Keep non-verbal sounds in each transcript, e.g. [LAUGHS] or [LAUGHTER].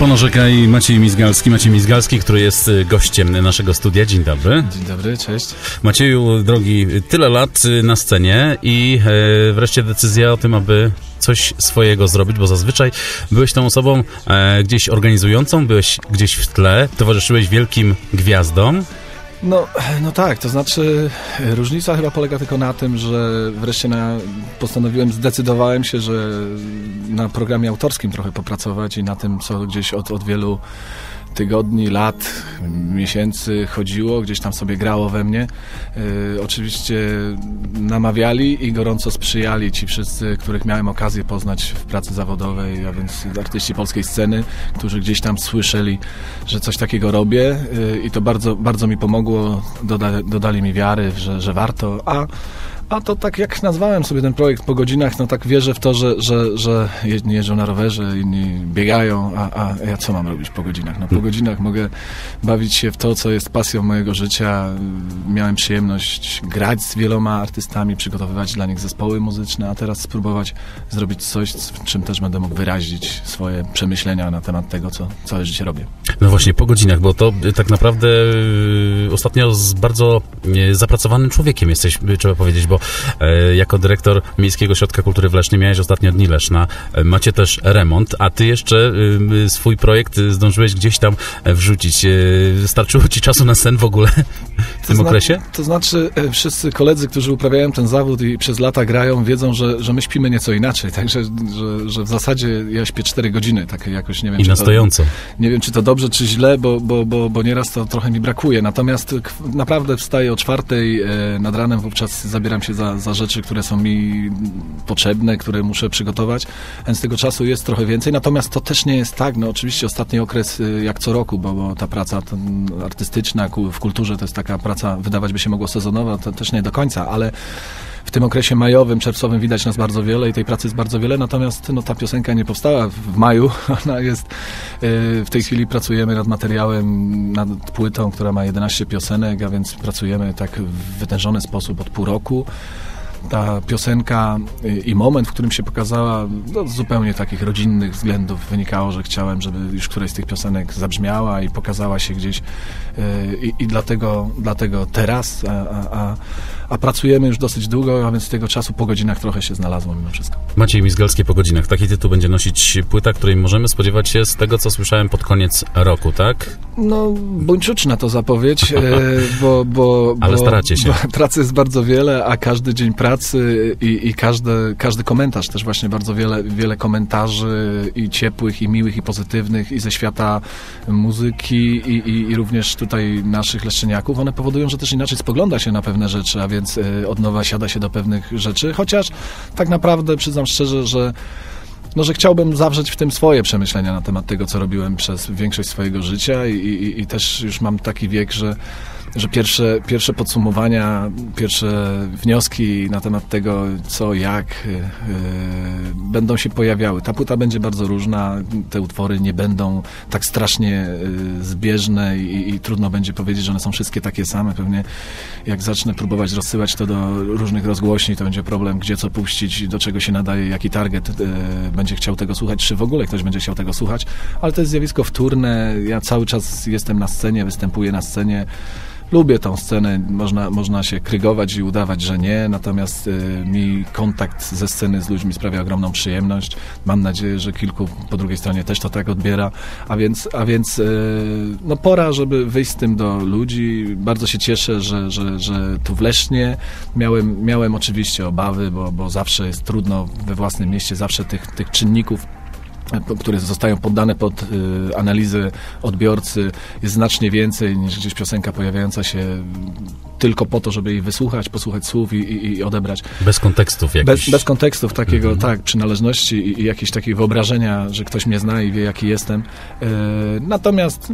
Ponarzekaj Maciej Mizgalski. Maciej Mizgalski, który jest y, gościem naszego studia. Dzień dobry. Dzień dobry, cześć. Macieju, drogi, tyle lat y, na scenie i e, wreszcie decyzja o tym, aby coś swojego zrobić, bo zazwyczaj byłeś tą osobą e, gdzieś organizującą, byłeś gdzieś w tle, towarzyszyłeś wielkim gwiazdom. No, no tak, to znaczy różnica chyba polega tylko na tym, że wreszcie na, postanowiłem, zdecydowałem się, że na programie autorskim trochę popracować i na tym, co gdzieś od, od wielu tygodni, lat, miesięcy chodziło, gdzieś tam sobie grało we mnie. Yy, oczywiście namawiali i gorąco sprzyjali ci wszyscy, których miałem okazję poznać w pracy zawodowej, a więc artyści polskiej sceny, którzy gdzieś tam słyszeli, że coś takiego robię yy, i to bardzo, bardzo mi pomogło, doda, dodali mi wiary, że, że warto, a a to tak jak nazwałem sobie ten projekt po godzinach, no tak wierzę w to, że, że, że jedni jeżdżą na rowerze, inni biegają, a, a ja co mam robić po godzinach? No po godzinach mogę bawić się w to, co jest pasją mojego życia. Miałem przyjemność grać z wieloma artystami, przygotowywać dla nich zespoły muzyczne, a teraz spróbować zrobić coś, w czym też będę mógł wyrazić swoje przemyślenia na temat tego, co całe życie robię. No właśnie, po godzinach, bo to y, tak naprawdę y, ostatnio z bardzo y, zapracowanym człowiekiem jesteś, trzeba powiedzieć, bo jako dyrektor Miejskiego Ośrodka Kultury w Lesznie miałeś ostatnio Dni Leszna. E, macie też remont, a ty jeszcze swój projekt zdążyłeś gdzieś tam wrzucić. E, starczyło ci czasu na sen w ogóle [LAUGHS] w tym to okresie? to znaczy, wszyscy koledzy, którzy uprawiają ten zawód i przez lata grają, wiedzą, że, że my śpimy nieco inaczej, [LAUGHS] także że, że w zasadzie ja śpię 4 godziny, tak jakoś nie wiem. I na stojąco. Nie wiem, czy to dobrze, czy źle, bo, bo, bo, bo nieraz to trochę mi brakuje. Natomiast naprawdę wstaję o czwartej nad ranem, wówczas zabieram się za, za rzeczy, które są mi potrzebne, które muszę przygotować, więc tego czasu jest trochę więcej. Natomiast to też nie jest tak, no oczywiście ostatni okres y, jak co roku, bo, bo ta praca artystyczna w kulturze to jest taka praca, wydawać by się mogło sezonowa, to też nie do końca, ale w tym okresie majowym, czerwcowym widać nas bardzo wiele i tej pracy jest bardzo wiele, natomiast no, ta piosenka nie powstała w maju, [LAUGHS] ona jest, y, w tej chwili pracujemy nad materiałem, nad płytą, która ma 11 piosenek, a więc pracujemy tak w wytężony sposób od pół roku. Ta piosenka i moment, w którym się pokazała, no, z zupełnie takich rodzinnych względów wynikało, że chciałem, żeby już któraś z tych piosenek zabrzmiała i pokazała się gdzieś y, i, i dlatego, dlatego teraz, a, a, a, pracujemy już dosyć długo, a więc tego czasu po godzinach trochę się znalazło mimo wszystko. Maciej Mizgalski po godzinach. Taki tytuł będzie nosić płyta, której możemy spodziewać się z tego, co słyszałem pod koniec roku, tak? No, buńczuczna to zapowiedź, e, bo, bo, [LAUGHS] Ale staracie się. [LAUGHS] Bo pracy jest bardzo wiele, a każdy dzień pracy i, i każdy, każdy komentarz, też właśnie bardzo wiele, wiele komentarzy i ciepłych, i miłych, i pozytywnych, i ze świata muzyki, i, i, i również tutaj naszych leszczeniaków, one powodują, że też inaczej spogląda się na pewne rzeczy, a więc e, od nowa siada się do pewnych rzeczy, chociaż tak naprawdę przyznam szczerze, że no, że chciałbym zawrzeć w tym swoje przemyślenia na temat tego, co robiłem przez większość swojego życia i, i, i też już mam taki wiek, że że pierwsze, pierwsze podsumowania, pierwsze wnioski na temat tego, co, jak yy, będą się pojawiały. Ta płyta będzie bardzo różna, te utwory nie będą tak strasznie yy, zbieżne i, i, trudno będzie powiedzieć, że one są wszystkie takie same. Pewnie jak zacznę próbować rozsyłać to do różnych rozgłośni, to będzie problem, gdzie co puścić, do czego się nadaje, jaki target yy, będzie chciał tego słuchać, czy w ogóle ktoś będzie chciał tego słuchać, ale to jest zjawisko wtórne. Ja cały czas jestem na scenie, występuję na scenie lubię tą scenę, można, można się krygować i udawać, że nie, natomiast y, mi kontakt ze sceny z ludźmi sprawia ogromną przyjemność. Mam nadzieję, że kilku po drugiej stronie też to tak odbiera, a więc, a więc y, no pora, żeby wyjść z tym do ludzi. Bardzo się cieszę, że, że, że tu w Lesznie miałem, miałem oczywiście obawy, bo, bo zawsze jest trudno we własnym mieście, zawsze tych, tych czynników które zostają poddane pod y, analizę odbiorcy, jest znacznie więcej niż gdzieś piosenka pojawiająca się tylko po to, żeby jej wysłuchać, posłuchać słów i, i, i odebrać. Bez kontekstów jakichś. Bez, bez kontekstów takiego, mhm. tak, przynależności i, i jakieś takiej wyobrażenia, że ktoś mnie zna i wie, jaki jestem. Y, natomiast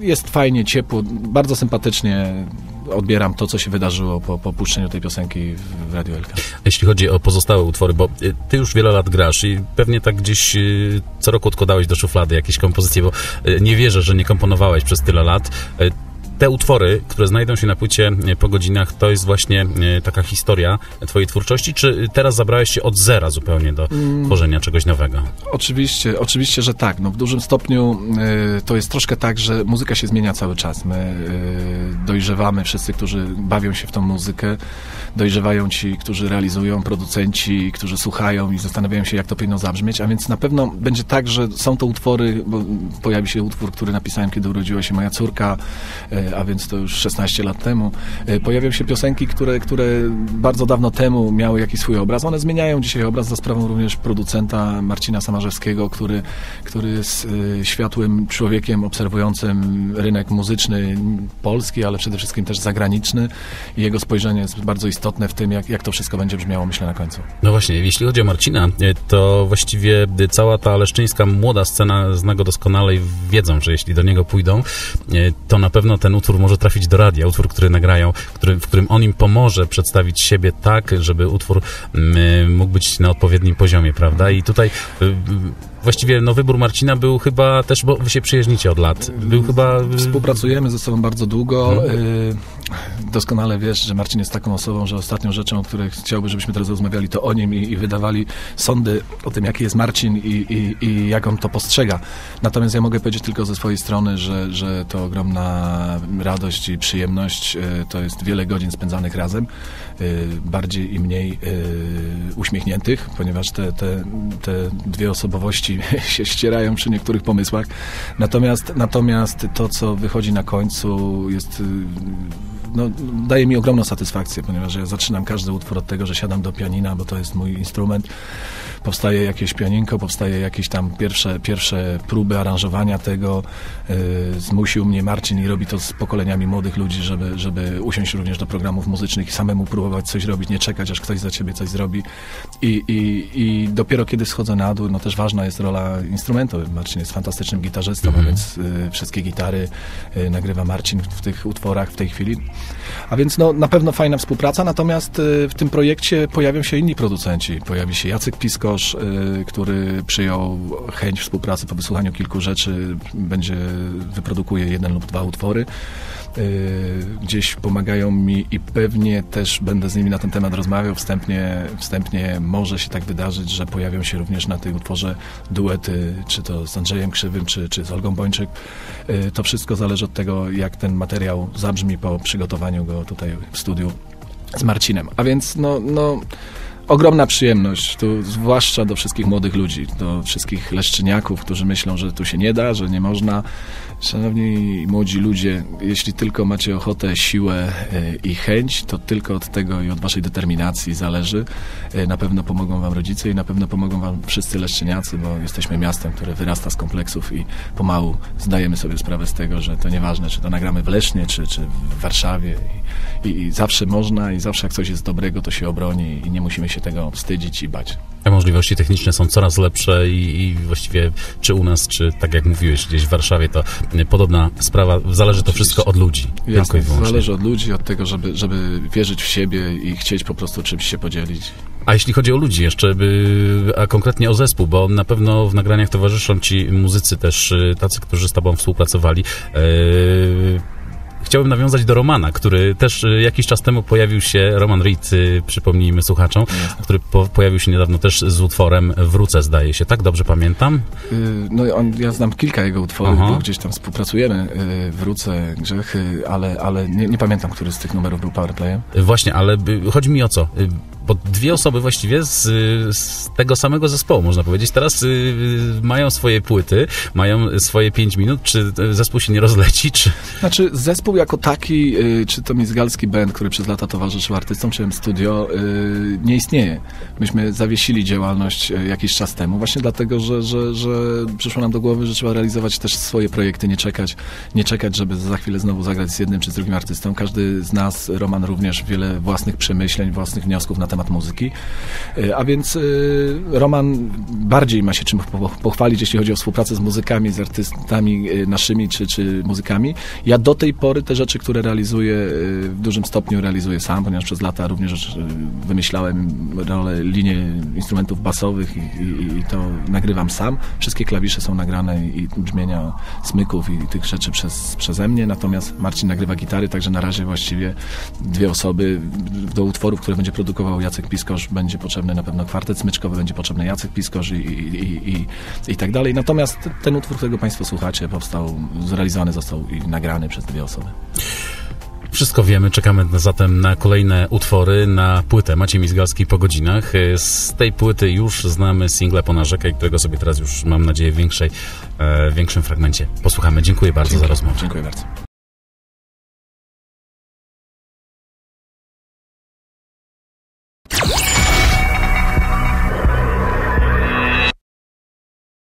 jest fajnie, ciepło, bardzo sympatycznie odbieram to, co się wydarzyło po, po puszczeniu tej piosenki w Radio Elka. Jeśli chodzi o pozostałe utwory, bo y, ty już wiele lat grasz i pewnie tak gdzieś y, co roku odkładałeś do szuflady jakieś kompozycje, bo y, nie wierzę, że nie komponowałeś przez tyle lat te utwory, które znajdą się na płycie e, po godzinach, to jest właśnie e, taka historia twojej twórczości, czy teraz zabrałeś się od zera zupełnie do tworzenia czegoś nowego? Oczywiście, oczywiście, że tak. No, w dużym stopniu y, to jest troszkę tak, że muzyka się zmienia cały czas. My y, dojrzewamy, wszyscy, którzy bawią się w tą muzykę, dojrzewają ci, którzy realizują, producenci, którzy słuchają i zastanawiają się, jak to powinno zabrzmieć, a więc na pewno będzie tak, że są to utwory, bo pojawi się utwór, który napisałem, kiedy urodziła się moja córka, y, a więc to już 16 lat temu. Y, pojawią się piosenki, które, które bardzo dawno temu miały jakiś swój obraz. One zmieniają dzisiaj obraz za sprawą również producenta Marcina Samarzewskiego, który, który jest światłym człowiekiem obserwującym rynek muzyczny polski, ale przede wszystkim też zagraniczny jego spojrzenie jest bardzo istotne w tym, jak, jak to wszystko będzie brzmiało, myślę, na końcu. No właśnie, jeśli chodzi o Marcina, e, to właściwie cała ta leszczyńska młoda scena zna go doskonale i wiedzą, że jeśli do niego pójdą, e, to na pewno ten utwór może trafić do radia, utwór, który nagrają, który, w którym on im pomoże przedstawić siebie tak, żeby utwór mm, mógł być na odpowiednim poziomie, prawda? I tutaj y, właściwie no, wybór Marcina był chyba też, bo wy się przyjaźnicie od lat. Był chyba... Współpracujemy ze sobą bardzo długo. Hmm. Doskonale wiesz, że Marcin jest taką osobą, że ostatnią rzeczą, o której chciałby, żebyśmy teraz rozmawiali, to o nim i, i wydawali sądy o tym, jaki jest Marcin i, i, i, jak on to postrzega. Natomiast ja mogę powiedzieć tylko ze swojej strony, że, że to ogromna radość i przyjemność. E, to jest wiele godzin spędzanych razem, bardziej i mniej uśmiechniętych, ponieważ te, te, te dwie osobowości [LAUGHS] się ścierają przy niektórych pomysłach. Natomiast, natomiast to, co wychodzi na końcu jest y, no, daje mi ogromną satysfakcję, ponieważ ja zaczynam każdy utwór od tego, że siadam do pianina, bo to jest mój instrument. Powstaje jakieś pianinko, powstaje jakieś tam pierwsze, pierwsze próby aranżowania tego. Yy, zmusił mnie Marcin i robi to z pokoleniami młodych ludzi, żeby, żeby usiąść również do programów muzycznych i samemu próbować coś robić, nie czekać, aż ktoś za ciebie coś zrobi. I, i, i dopiero kiedy schodzę na dół, no też ważna jest rola instrumentu. Marcin jest fantastycznym gitarzystą, mm -hmm. więc y, wszystkie gitary y, nagrywa Marcin w tych utworach w tej chwili. A więc no, na pewno fajna współpraca, natomiast y, w tym projekcie pojawią się inni producenci. Pojawi się Jacek Piskosz, y, który przyjął chęć współpracy po wysłuchaniu kilku rzeczy, będzie, wyprodukuje jeden lub dwa utwory. Y, gdzieś pomagają mi i pewnie też będę z nimi na ten temat rozmawiał. Wstępnie, wstępnie może się tak wydarzyć, że pojawią się również na tej utworze duety, czy to z Andrzejem Krzywym, czy, czy z Olgą Bończyk. To wszystko zależy od tego, jak ten materiał zabrzmi po przygotowaniu go tutaj w studiu z Marcinem. A więc no, no ogromna przyjemność, tu zwłaszcza do wszystkich młodych ludzi, do wszystkich leszczyniaków, którzy myślą, że tu się nie da, że nie można. Szanowni młodzi ludzie, jeśli tylko macie ochotę, siłę e, i chęć, to tylko od tego i od waszej determinacji zależy. E, na pewno pomogą wam rodzice i na pewno pomogą wam wszyscy leszczyniacy, bo jesteśmy miastem, które wyrasta z kompleksów i pomału zdajemy sobie sprawę z tego, że to nieważne, czy to nagramy w Lesznie, czy, czy w Warszawie I, i, i zawsze można i zawsze jak coś jest dobrego, to się obroni i nie musimy się tego wstydzić i bać. A możliwości techniczne są coraz lepsze i, i, właściwie czy u nas, czy tak jak mówiłeś, gdzieś w Warszawie, to podobna sprawa. Zależy to wszystko od ludzi. Jasne, zależy od ludzi, od tego, żeby, żeby wierzyć w siebie i chcieć po prostu czymś się podzielić. A jeśli chodzi o ludzi jeszcze, a konkretnie o zespół, bo na pewno w nagraniach towarzyszą ci muzycy też, y, tacy, którzy z tobą współpracowali. Yy chciałbym nawiązać do Romana, który też y, jakiś czas temu pojawił się, Roman Reed, y, przypomnijmy słuchaczom, który po, pojawił się niedawno też z utworem Wrócę, zdaje się, tak? Dobrze pamiętam? Y, no on, ja znam kilka jego utworów, Aha. bo gdzieś tam współpracujemy, Wrócę, Grzechy, ale, ale nie, nie pamiętam, który z tych numerów był powerplayem. Właśnie, ale chodzi mi o co? Bo dwie osoby właściwie z, z, tego samego zespołu, można powiedzieć, teraz y, mają swoje płyty, mają swoje pięć minut. Czy zespół się nie rozleci? Czy... Znaczy, zespół jako taki, y, czy to Mizgalski Band, który przez lata towarzyszył artystom, czy studio, y, nie istnieje. Myśmy zawiesili działalność y, jakiś czas temu, właśnie dlatego, że, że, że przyszło nam do głowy, że trzeba realizować też swoje projekty, nie czekać, nie czekać, żeby za chwilę znowu zagrać z jednym czy z drugim artystą. Każdy z nas, Roman również, wiele własnych przemyśleń, własnych wniosków na temat temat muzyki. E, A więc e, Roman bardziej ma się czym po- pochwalić, jeśli chodzi o współpracę z muzykami, z artystami e, naszymi czy, czy muzykami. Ja do tej pory te rzeczy, które realizuję, w dużym stopniu realizuję sam, ponieważ przez lata również wymyślałem rolę, linię instrumentów basowych i, i, i to nagrywam sam. Wszystkie klawisze są nagrane i brzmienia smyków i tych rzeczy przez, przeze mnie, natomiast Marcin nagrywa gitary, także na razie właściwie dwie osoby. Do utworów, które będzie produkował Jacek Piskosz, będzie potrzebny na pewno kwartet smyczkowy, będzie potrzebny Jacek Piskosz i, i, i, i, i tak dalej. Natomiast ten utwór, którego Państwo słuchacie, powstał, zrealizowany został i nagrany przez dwie osoby. Wszystko wiemy, czekamy zatem na kolejne utwory, na płytę Maciej Mizgalski po godzinach. Z tej płyty już znamy single po narzekaj, którego sobie teraz już mam nadzieję w większej, e, większym fragmencie posłuchamy. Dziękuję bardzo za rozmowę. Dziękuję bardzo.